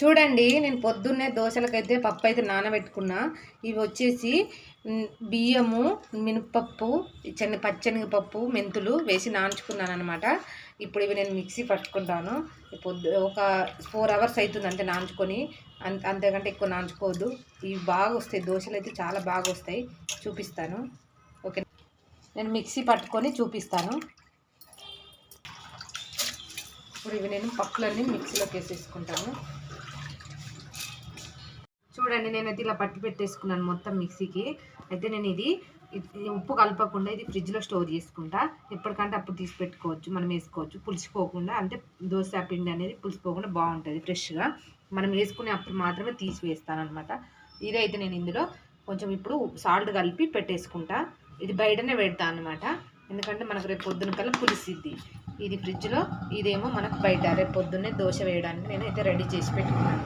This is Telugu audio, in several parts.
చూడండి నేను పొద్దున్నే దోశలకైతే పప్పు అయితే నానబెట్టుకున్నా. ఇవి వచ్చేసి బియ్యము మినపప్పు చెన్న పచ్చనిపప్పు మెంతులు వేసి నాంచుకున్నాను అనమాట ఇప్పుడు ఇవి నేను మిక్సీ పట్టుకుంటాను. పొద్దు ఒక ఫోర్ అవర్స్ అవుతుంది అంతే నాంచుకొని అంత అంతేకంటే ఎక్కువ నాంచుకోవద్దు ఇవి బాగా వస్తాయి దోశలు అయితే చాలా బాగా వస్తాయి చూపిస్తాను. ఓకే. నేను మిక్సీ పట్టుకొని చూపిస్తాను. ఇప్పుడు ఇవి నేను పప్పులన్నీ మిక్సీలోకి వేసేసుకుంటాను. చూడండి నేనైతే ఇలా పట్టి పెట్టేసుకున్నాను మొత్తం మిక్సీకి. అయితే నేను ఇది ఉప్పు కలపకుండా ఇది ఫ్రిడ్జ్లో స్టోర్ చేసుకుంటా. ఎప్పటికంటే అప్పుడు తీసి పెట్టుకోవచ్చు మనం వేసుకోవచ్చు. పులిసిపోకుండా అంటే దోశ పిండి అనేది పులిసిపోకుండా బాగుంటుంది ఫ్రెష్గా. మనం వేసుకునే అప్పుడు మాత్రమే తీసి వేస్తాను అనమాట ఇదైతే నేను ఇందులో కొంచెం ఇప్పుడు సాల్ట్ కలిపి పెట్టేసుకుంటా. ఇది బయటనే పెడతా అనమాట ఎందుకంటే మనకు రేపు పొద్దున కల్లా పులిసిద్ది. ఇది ఫ్రిడ్జ్లో ఇదేమో మనకు బయట. రేపు పొద్దున్నే దోశ వేయడానికి నేనైతే రెడీ చేసి పెట్టుకున్నాను.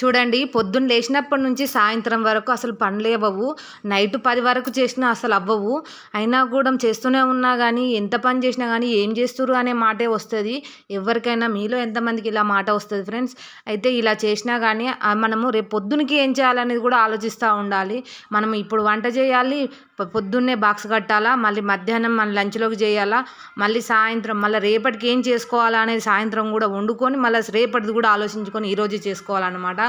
చూడండి పొద్దున్న లేచినప్పటి నుంచి సాయంత్రం వరకు అసలు పనులు అవ్వవు నైట్ పది వరకు చేసినా అసలు అవ్వవు. అయినా కూడా చేస్తూనే ఉన్నా కానీ ఎంత పని చేసినా కానీ ఏం చేస్తురు అనే మాటే వస్తుంది. ఎవరికైనా మీలో ఎంతమందికి ఇలా మాట వస్తుంది ఫ్రెండ్స్? అయితే ఇలా చేసినా కానీ మనము రేపు పొద్దునకి ఏం చేయాలనేది కూడా ఆలోచిస్తూ ఉండాలి. మనం ఇప్పుడు వంట చేయాలి పొద్దున్నే బాక్స్ కట్టాలా మళ్ళీ మధ్యాహ్నం మన లంచ్లోకి చేయాలా మళ్ళీ సాయంత్రం మళ్ళీ రేపటికి ఏం చేసుకోవాలా అనేది సాయంత్రం కూడా వండుకొని మళ్ళీ రేపటిది కూడా ఆలోచించుకొని ఈరోజు చేసుకోవాలన్నమాట.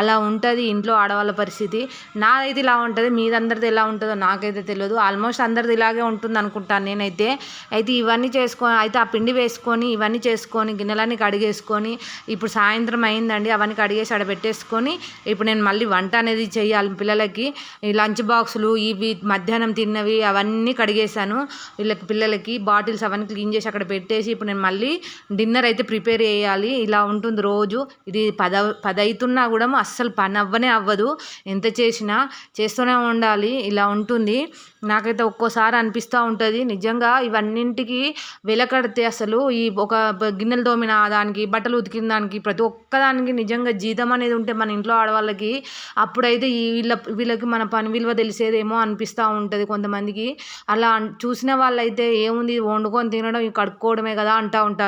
అలా ఉంటుంది ఇంట్లో ఆడవాళ్ళ పరిస్థితి. నాదైతే ఇలా ఉంటుంది మీదందరిది ఎలా ఉంటుందో నాకైతే తెలియదు ఆల్మోస్ట్ అందరిది ఇలాగే ఉంటుంది అనుకుంటాను నేనైతే. అయితే ఇవన్నీ చేసుకొని అయితే ఆ పిండి వేసుకొని ఇవన్నీ చేసుకొని గిన్నెలన్నీ కడిగేసుకొని ఇప్పుడు సాయంత్రం అయిందండి అవన్నీ కడిగేసి ఆడ పెట్టేసుకొని ఇప్పుడు నేను మళ్ళీ వంట అనేది చేయాలి పిల్లలకి. ఈ లంచ్ బాక్సులు ఇవి మధ్యాహ్నం తిన్నవి అవన్నీ కడిగేశాను. వీళ్ళకి పిల్లలకి బాటిల్స్ అవన్నీ క్లీన్ చేసి అక్కడ పెట్టేసి ఇప్పుడు నేను మళ్ళీ డిన్నర్ అయితే ప్రిపేర్ చేయాలి. ఇలా ఉంటుంది రోజు. ఇది పద పదవుతున్నా కూడా అస్సలు పని అవ్వనే అవ్వదు. ఎంత చేసినా చేస్తూనే ఉండాలి. ఇలా ఉంటుంది. నాకైతే ఒక్కోసారి అనిపిస్తూ ఉంటుంది. నిజంగా ఇవన్నింటికి వెలకడితే అసలు ఈ ఒక గిన్నెలు తోమిన దానికి బట్టలు ఉతికిన దానికి ప్రతి ఒక్కదానికి నిజంగా జీతం అనేది ఉంటే మన ఇంట్లో ఆడవాళ్ళకి అప్పుడైతే ఈ వీళ్ళ వీళ్ళకి మన పని విలువ తెలిసేదేమో అనిపిస్తూ ఉంటుంది కొంతమందికి. అలా చూసిన వాళ్ళైతే ఏముంది? వండుకొని తినడం కడుక్కోవడమే కదా అంటూ ఉంటారు.